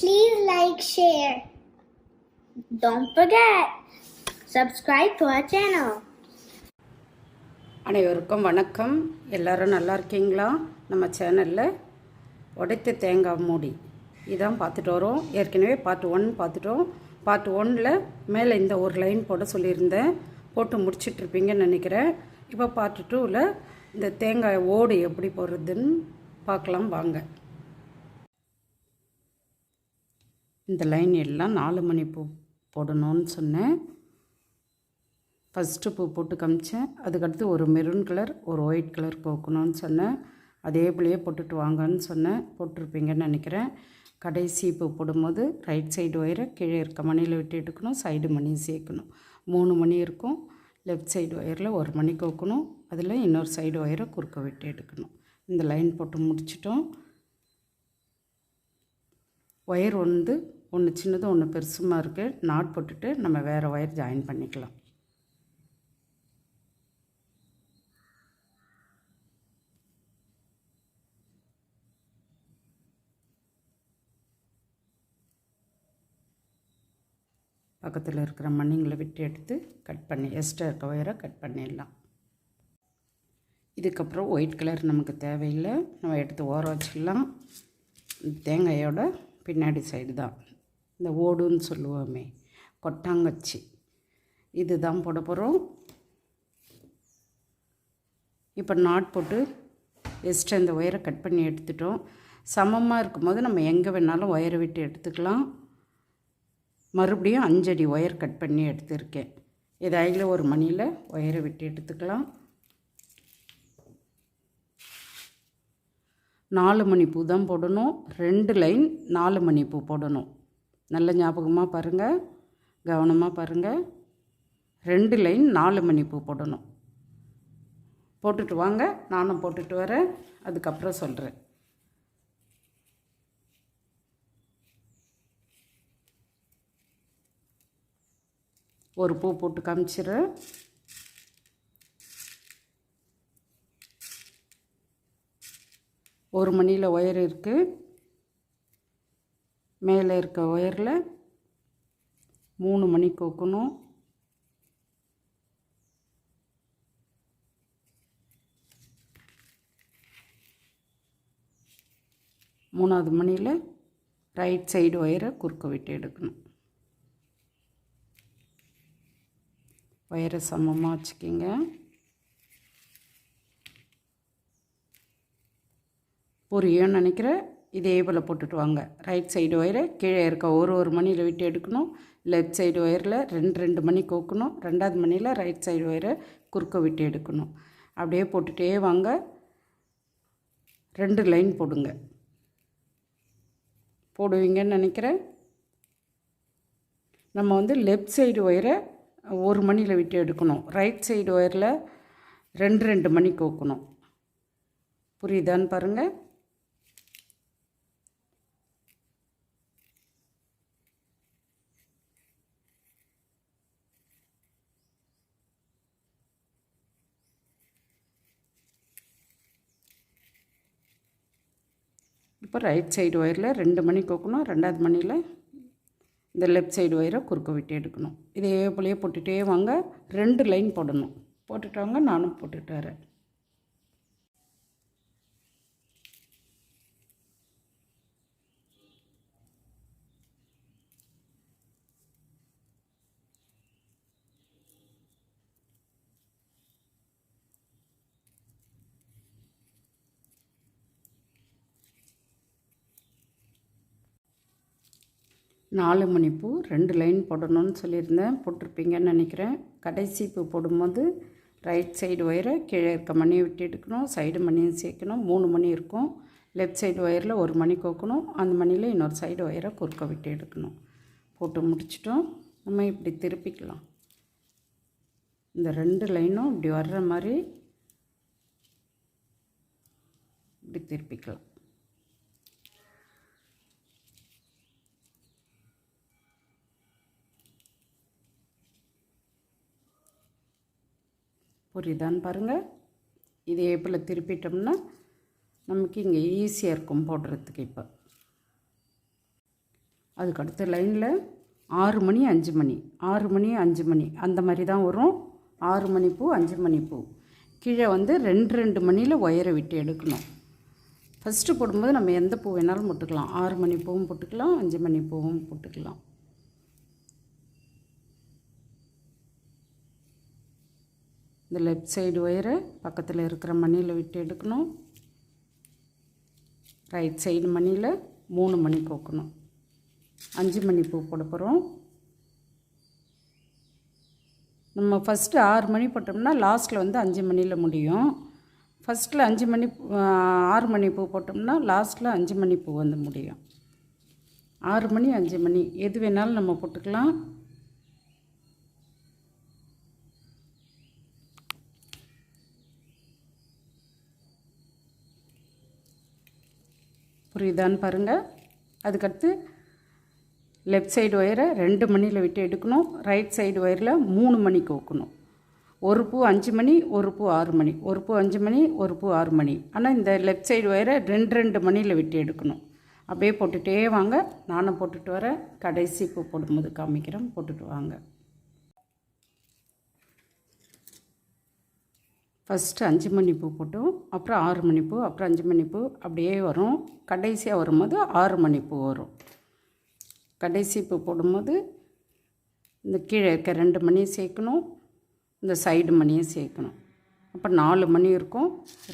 Please like, share. Don't forget, subscribe to our channel. அனைவருக்கும் வணக்கம். எல்லாரும் நல்லா இருக்கீங்களா? நம்ம சேனலில் உடைத்த தேங்காய் மூடி. இதான் பார்த்துட்டு வரோம். ஏற்கனவே பார்ட் ஒன் பார்த்துட்டோம். பார்ட் ஒன்னில் மேலே இந்த ஒரு லைன் போட சொல்லியிருந்தேன். போட்டு முடிச்சிட்ருப்பீங்கன்னு நினைக்கிறேன். இப்போ பார்ட் டூவில் இந்த தேங்காய் ஓடு எப்படி போடுறதுன்னு பார்க்கலாம் வாங்க. இந்த லைன் எல்லாம் நாலு மணி பூ போடணும்னு சொன்னேன். ஃபஸ்ட்டு பூ போட்டு காமிச்சேன். அதுக்கடுத்து ஒரு மெரூன் கலர் ஒரு ஒயிட் கலர் போக்கணும்னு சொன்னேன். அதே போலயே போட்டுட்டு வாங்கன்னு சொன்னேன். போட்டிருப்பீங்கன்னு நினைக்கிறேன். கடைசி பூ போடும்போது ரைட் சைடு ஒயரை கீழே இருக்க மணியில் விட்டு எடுக்கணும் சைடு மணி சேர்க்கணும். மூணு மணி இருக்கும். லெஃப்ட் சைடு ஒயரில் ஒரு மணி கோக்கணும். அதில் இன்னொரு சைடு ஒயரை குறுக்க விட்டு எடுக்கணும். இந்த லைன் போட்டு முடிச்சிட்டோம். ஒயர் வந்து ஒன்று சின்னது ஒன்று பெருசுமாக இருக்குது நாட் போட்டுட்டு நம்ம வேறு ஒயர் ஜாயின் பண்ணிக்கலாம். பக்கத்தில் இருக்கிற மண்ணிங்களை விட்டு எடுத்து கட் பண்ணி எக்ஸ்ட்ரா இருக்க ஒயரை கட் பண்ணிடலாம். இதுக்கப்புறம் ஒயிட் கலர் நமக்கு தேவையில்லை. நம்ம எடுத்து ஓர வச்சிடலாம். தேங்காயோட பின்னாடி சைடு தான். இந்த ஓடுன்னு சொல்லுவோமே கொட்டாங்கச்சி. இது தான் போட போகிறோம் இப்போ நாட் போட்டு எக்ஸ்ட்ரா இந்த ஒயரை கட் பண்ணி எடுத்துட்டோம். சமமாக இருக்கும்போது நம்ம எங்கே வேணாலும் ஒயரை விட்டு எடுத்துக்கலாம். மறுபடியும் அஞ்சடி ஒயர் கட் பண்ணி எடுத்திருக்கேன். இதாயில் ஒரு மணியில் ஒயரை விட்டு எடுத்துக்கலாம். நாலு மணி பூ தான் போடணும். ரெண்டு லைன் நாலு மணி பூ போடணும். நல்ல ஞாபகமாக பாருங்கள் கவனமாக பாருங்கள் ரெண்டு லைன் நாலு மணி பூ போடணும். போட்டுட்டு வாங்க. நானும் போட்டுட்டு வரேன். அதுக்கப்புறம் சொல்கிறேன் ஒரு பூ போட்டு காமிச்சிடுறேன் ஒரு மணியில் ஒயர் இருக்குது மேலே இருக்க ஒயரில் மூணு மணி கோக்கணும். மூணாவது மணியில் ரைட் சைடு ஒயரை குறுக்க விட்டு எடுக்கணும். ஒயரை சமமாக வச்சுக்கிங்க. புரியும்னு நினைக்கிறேன். இதே போல் போட்டுட்டு வாங்க. ரைட் சைடு ஒயரை கீழே இருக்க ஒரு ஒரு மணியில் விட்டு எடுக்கணும். லெஃப்ட் சைடு ஒயரில் ரெண்டு ரெண்டு மணி கோக்கணும். ரெண்டாவது மணியில் ரைட் சைடு ஒயரை குறுக்க விட்டு எடுக்கணும். அப்படியே போட்டுகிட்டே வாங்க. ரெண்டு லைன் போடுங்க. போடுவீங்கன்னு நினைக்கிறேன். நம்ம வந்து லெஃப்ட் சைடு ஒயரை ஒரு மணியில் விட்டு எடுக்கணும். ரைட் சைடு ஒயரில் ரெண்டு ரெண்டு மணி கோக்கணும். புரியுதான்னு பாருங்கள் இப்போ ரைட் சைடு ஒயரில் ரெண்டு மணி கோக்கணும் ரெண்டாவது மணியில் இந்த லெஃப்ட் சைடு ஒயரை குறுக்க விட்டு எடுக்கணும். இதே போலயே போட்டுகிட்டே வாங்க. ரெண்டு லைன் போடணும். போட்டுட்டு வாங்க நானும் போட்டுட்டு வரேன். நாலு மணி பூ ரெண்டு லைன் போடணும்னு சொல்லியிருந்தேன். போட்டிருப்பீங்கன்னு நினைக்கிறேன். கடைசி பூ போடும்போது ரைட் சைடு ஒயரை கீழே இருக்க மணியை விட்டு எடுக்கணும். சைடு மணியும் சேர்க்கணும். மூணு மணி இருக்கும். லெஃப்ட் சைடு ஒயரில் ஒரு மணி கோக்கணும். அந்த மணியில் இன்னொரு சைடு ஒயரை குறுக்க விட்டு எடுக்கணும். போட்டு முடிச்சிட்டோம். நம்ம இப்படி திருப்பிக்கலாம். இந்த ரெண்டு லைனும் இப்படி வர்ற மாதிரி இப்படி திருப்பிக்கலாம். புரியுதான்னு பாருங்கள் இதே போல் திருப்பிட்டோம்னா நமக்கு இங்கே ஈஸியாக இருக்கும் போடுறதுக்கு இப்போ. அதுக்கு அடுத்த லைனில் ஆறு மணி அஞ்சு மணி. ஆறு மணி அஞ்சு மணி. அந்த மாதிரி தான் வரும். ஆறு மணி பூ அஞ்சு மணி பூ. கீழே வந்து ரெண்டு ரெண்டு மணியில் ஒயரை விட்டு எடுக்கணும். ஃபஸ்ட்டு போடும்போது நம்ம எந்த பூ வேணாலும் போட்டுக்கலாம். ஆறு மணி பூவும் போட்டுக்கலாம் அஞ்சு மணி பூவும் போட்டுக்கலாம். இந்த லெஃப்ட் சைடு ஒயரை பக்கத்தில் இருக்கிற மணியில் விட்டு எடுக்கணும். ரைட் சைடு மணியில் மூணு மணி போக்கணும். அஞ்சு மணி பூ போட போகிறோம் நம்ம ஃபஸ்ட்டு ஆறு மணி போட்டோம்னா லாஸ்ட்டில் வந்து அஞ்சு மணியில் முடியும். ஃபஸ்ட்டில் அஞ்சு மணி ஆறு மணி பூ போட்டோம்னா லாஸ்ட்டில் அஞ்சு மணி பூ வந்து முடியும். ஆறு மணி அஞ்சு மணி எது வேணாலும் நம்ம போட்டுக்கலாம். புரியுதான்னு பாருங்கள் அதுக்கடுத்து லெஃப்ட் சைடு ஒயரை ரெண்டு மணியில் விட்டு எடுக்கணும். ரைட் சைடு ஒயரில் மூணு மணிக்கு வைக்கணும் ஒரு பூ அஞ்சு மணி ஒரு பூ ஆறு மணி. ஒரு பூ அஞ்சு மணி ஒரு பூ ஆறு மணி. ஆனால் இந்த லெஃப்ட் சைடு ஒயரை ரெண்டு ரெண்டு மணியில் விட்டு எடுக்கணும். அப்படியே போட்டுகிட்டே வாங்க. நானும் போட்டுட்டு வரேன். கடைசி பூ போடும்போது காமிக்கிறேன். போட்டுட்டு வாங்க. ஃபஸ்ட்டு அஞ்சு மணி பூ போட்டோம் அப்புறம் ஆறு மணி பூ அப்புறம் அஞ்சு மணி பூ அப்படியே வரும். கடைசியாக வரும்போது ஆறு மணி பூ வரும். கடைசி பூ போடும்போது இந்த கீழே இருக்க ரெண்டு மணியும் சேர்க்கணும் இந்த சைடு மணியும் சேர்க்கணும். அப்போ நாலு மணி இருக்கும்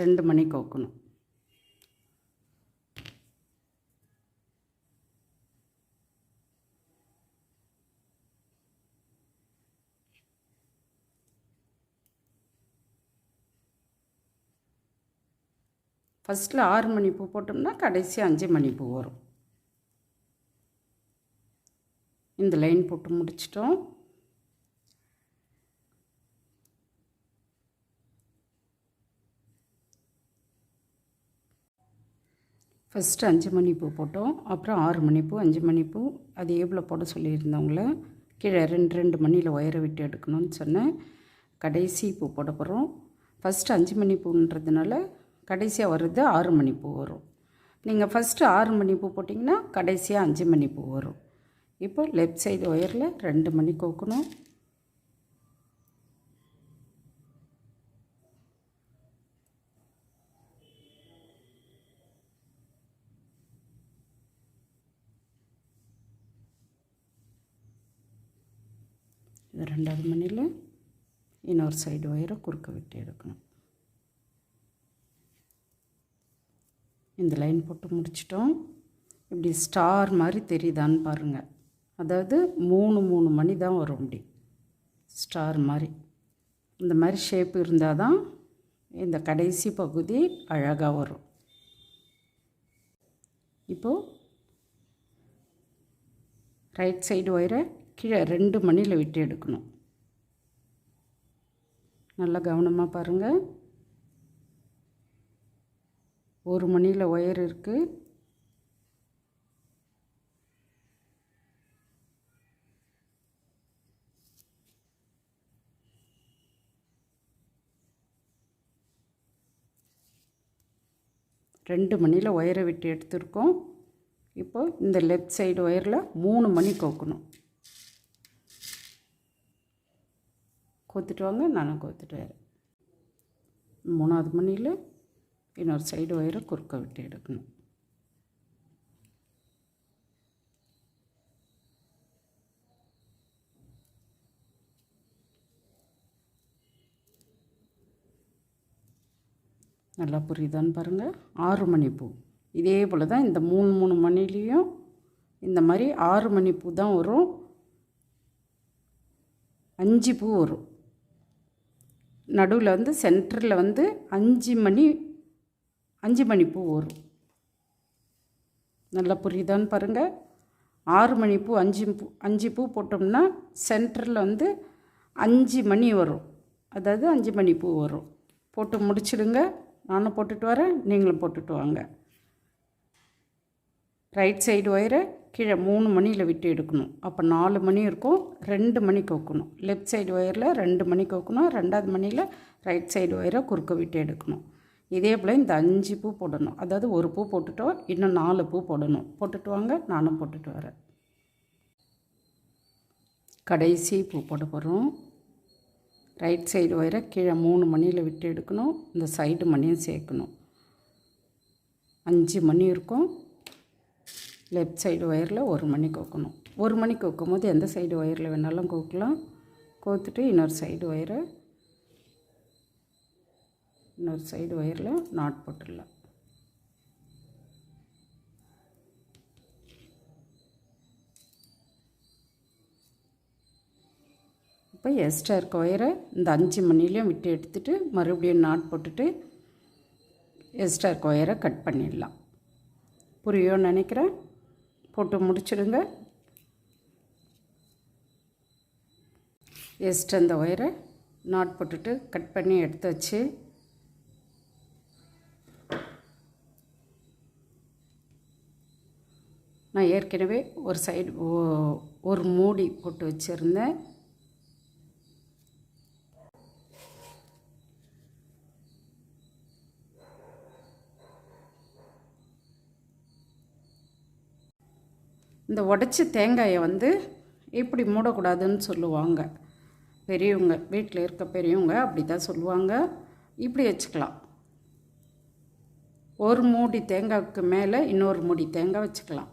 ரெண்டு மணி கோக்கணும். ஃபஸ்ட்டில் ஆறு மணி பூ போட்டோம்னா கடைசி அஞ்சு மணி பூ வரும். இந்த லைன் போட்டு முடிச்சிட்டோம். ஃபஸ்ட்டு அஞ்சு மணி பூ போட்டோம். அப்புறம் ஆறு மணி பூ அஞ்சு மணி பூ. அது எவ்வளோ போட சொல்லியிருந்தவங்கள கீழே ரெண்டு ரெண்டு மணியில் ஒயரை விட்டு எடுக்கணும்னு சொன்னேன். கடைசி பூ போட போகிறோம் ஃபஸ்ட்டு அஞ்சு மணி பூன்றதுனால கடைசியாக வர்றது ஆறு மணி பூ வரும். நீங்கள் ஃபஸ்ட்டு ஆறு மணி பூ போட்டிங்கன்னா கடைசியாக அஞ்சு மணி பூ வரும். இப்போ லெஃப்ட் சைடு ஒயரில் ரெண்டு மணி கோக்கணும். இது ரெண்டாவது மணியில் இன்னொரு சைடு ஒயரை குறுக்க விட்டு எடுக்கணும். இந்த லைன் போட்டு முடிச்சிட்டோம். இப்படி ஸ்டார் மாதிரி தெரியுதான்னு பாருங்கள் அதாவது மூணு மூணு மணி தான் வரும் இப்படி. ஸ்டார் மாதிரி. இந்த மாதிரி ஷேப் இருந்தால் தான் இந்த கடைசி பகுதி அழகாக வரும். இப்போது ரைட் சைடு ஒயரை கீழே ரெண்டு மணியில் விட்டு எடுக்கணும். நல்லா கவனமாக பாருங்கள் ஒரு மணியில் ஒயர் இருக்குது ரெண்டு மணியில் ஒயரை விட்டு எடுத்திருக்கோம். இப்போ இந்த லெஃப்ட் சைடு ஒயரில் மூணு மணி கோக்கணும். கோத்துட்டு வாங்க நானும் கோத்துட்டு வரேன். மூணாவது மணியில் இன்னொரு சைடு ஒயரை குறுக்க விட்டு எடுக்கணும். நல்லா புரியுதான்னு பாருங்கள் ஆறு மணி பூ. இதே போல் தான் இந்த மூணு மூணு மணிலேயும் இந்த மாதிரி ஆறு மணி பூ தான் வரும். அஞ்சு பூ வரும். நடுவில் வந்து சென்டரில் வந்து அஞ்சு மணி அஞ்சு மணிப்பூ வரும் நல்லா புரியுதான்னு பாருங்கள் ஆறு மணி பூ அஞ்சு பூ அஞ்சு பூ போட்டோம்னா சென்டரில் வந்து அஞ்சு மணி வரும். அதாவது அஞ்சு மணி பூ வரும். போட்டு முடிச்சிடுங்க. நானும் போட்டுட்டு வரேன். நீங்களும் போட்டுட்டு வாங்க. ரைட் சைடு ஒயரை கீழே மூணு மணியில் விட்டு எடுக்கணும். அப்போ நாலு மணி இருக்கும். ரெண்டு மணிக்கு வைக்கணும் லெஃப்ட் சைடு ஒயரில் ரெண்டு மணிக்கு வைக்கணும் ரெண்டாவது மணியில் ரைட் சைடு ஒயரை குறுக்க விட்டு எடுக்கணும். இதே போல் இந்த அஞ்சு பூ போடணும். அதாவது ஒரு பூ போட்டுட்டோம் இன்னும் நாலு பூ போடணும். போட்டுட்டு வாங்க நானும் போட்டுட்டு வரேன். கடைசி பூ போட போகிறோம் ரைட் சைடு ஒயரை கீழே மூணு மணியில் விட்டு எடுக்கணும். இந்த சைடு மணியும் சேர்க்கணும். அஞ்சு மணி இருக்கும். லெஃப்ட் சைடு ஒயரில் ஒரு மணி கோக்கணும். ஒரு மணி கோக்கும் போது எந்த சைடு ஒயரில் வேணாலும் கோக்கலாம். கோத்துட்டு இன்னொரு சைடு ஒயரை இன்னொரு சைடு ஒயரில் நாட் போட்டுடலாம். இப்போ எக்ஸ்ட்ரா இருக்க ஒயரை இந்த அஞ்சு மணிலையும் விட்டு எடுத்துகிட்டு மறுபடியும் நாட் போட்டுட்டு எக்ஸ்ட்ரா இருக்க ஒயரை கட் பண்ணிடலாம். புரியும்னு நினைக்கிறேன்? போட்டு முடிச்சிடுங்க. எக்ஸ்ட்ரா இந்த ஒயரை நாட் போட்டுட்டு கட் பண்ணி எடுத்து வச்சு நான் ஏற்கனவே ஒரு சைடு ஒரு மூடி போட்டு வச்சுருந்தேன். இந்த உடச்ச தேங்காயை வந்து இப்படி மூடக்கூடாதுன்னு சொல்லுவாங்க. பெரியவங்க வீட்டில் இருக்க பெரியவங்க அப்படி தான் சொல்லுவாங்க. இப்படி வச்சுக்கலாம். ஒரு மூடி தேங்காய்க்கு மேலே இன்னொரு மூடி தேங்காய் வச்சுக்கலாம்.